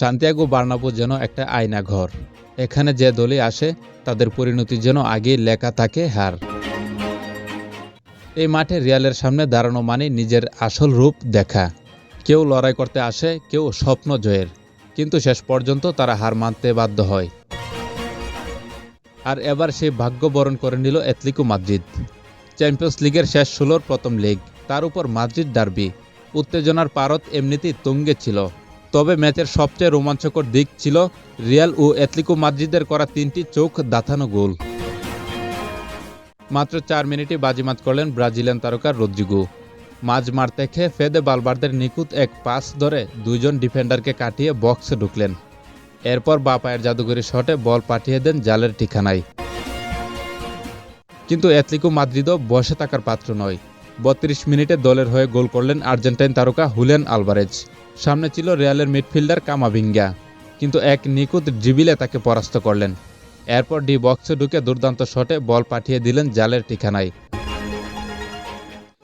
Santiago বার্নাবো যেন একটা আয়না ঘর এখানে যে দলে আসে, তাদের পরিণতি যেন আগেই লেখা থাকে হার। এই মাঠে রিয়ালের সামনে দাঁড়ানো মানে নিজের আসল রূপ দেখা। কেউ লড়াই করতে আসে, কেউ স্বপ্ন জয়ের। কিন্তু শেষ পর্যন্ত তারা হার মানতে বাধ্য হয়। আর এবার সেই ভাগ্য বরণ করে নিল অ্যাথলিকো মাদ্রিদ। চ্যাম্পিয়ন্স লিগের শেষ ষোলোর প্রথম লিগ, তার উপর মাদ্রিদ ডার্বি। উত্তেজনার পারত এমনিতেই তুঙ্গে ছিল। তবে ম্যাচের সবচেয়ে রোমাঞ্চকর দিক ছিল রিয়াল ও অ্যাথলিকো মাদ্রিদের করা তিনটি চোখ দাথানো গোল। মাত্র চার মিনিটে বাজিমাত করলেন ব্রাজিলিয়ান তারকা রদ্রিগো। মাঝ মার থেকে ফেদে বালবার্দের নিখুঁত এক পাস ধরে দুইজন ডিফেন্ডারকে কাটিয়ে বক্সে ঢুকলেন। এরপর বা পায়ের জাদুঘরি শটে বল পাঠিয়ে দেন জালের ঠিকানায়। কিন্তু অ্যাথলিকো মাদ্রিদও বসে থাকার পাত্র নয়। বত্রিশ মিনিটে দলের হয়ে গোল করলেন আর্জেন্টাইন তারকা হুলেন আলভারেজ। সামনে ছিল রিয়ালের মিডফিল্ডার কামাভিঙ্গা। কিন্তু এক নিখুঁত ড্রিবিলে তাকে পরাস্ত করলেন। এরপর ডি বক্সে ঢুকে দুর্দান্ত শটে বল পাঠিয়ে দিলেন জালের ঠিকানায়।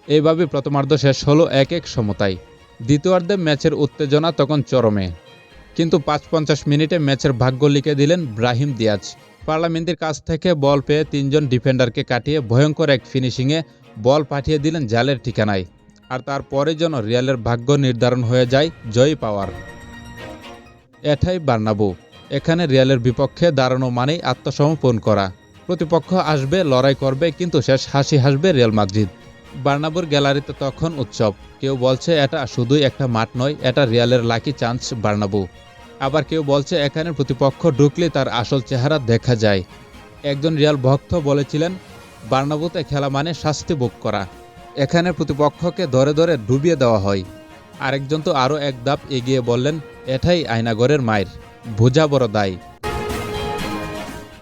এইভাবে প্রথমার্ধ শেষ হলো এক এক সমতায়। দ্বিতীয়ার্ধে ম্যাচের উত্তেজনা তখন চরমে। কিন্তু পাঁচ পঞ্চাশ মিনিটে ম্যাচের ভাগ্য লিখে দিলেন ব্রাহিম দিয়াজ। পার্লামেন্টের কাছ থেকে বল পেয়ে তিনজন ডিফেন্ডারকে কাটিয়ে ভয়ঙ্কর এক ফিনিশিংয়ে বল পাঠিয়ে দিলেন জালের ঠিকানায়, আর তারপরে যেন রিয়ালের ভাগ্য নির্ধারণ হয়ে যায় জয় পাওয়ার। এটাই বার্নাবু, এখানে রিয়ালের বিপক্ষে দাঁড়ানো মানেই আত্মসমর্পণ করা। প্রতিপক্ষ আসবে, লড়াই করবে, কিন্তু শেষ হাসি হাসবে রিয়াল মাদ্রিদ। বার্নাবুর গ্যালারিতে তখন উৎসব। কেউ বলছে, এটা শুধুই একটা মাঠ নয়, এটা রিয়ালের লাকি চান্স, বার্নাবু। আবার কেউ বলছে এখানে প্রতিপক্ষ ঢুকলে তার আসল চেহারা দেখা যায়। একজন রিয়াল ভক্ত বলেছিলেন বার্নাবুতে খেলা মানে শাস্তি ভোগ করা। এখানে প্রতিপক্ষকে ধরে ধরে ডুবিয়ে দেওয়া হয়। আরেকজন তো আরও এক ধাপ এগিয়ে বললেন, এটাই আয়নাগরের মায়ের। বোঝা বড় দায়।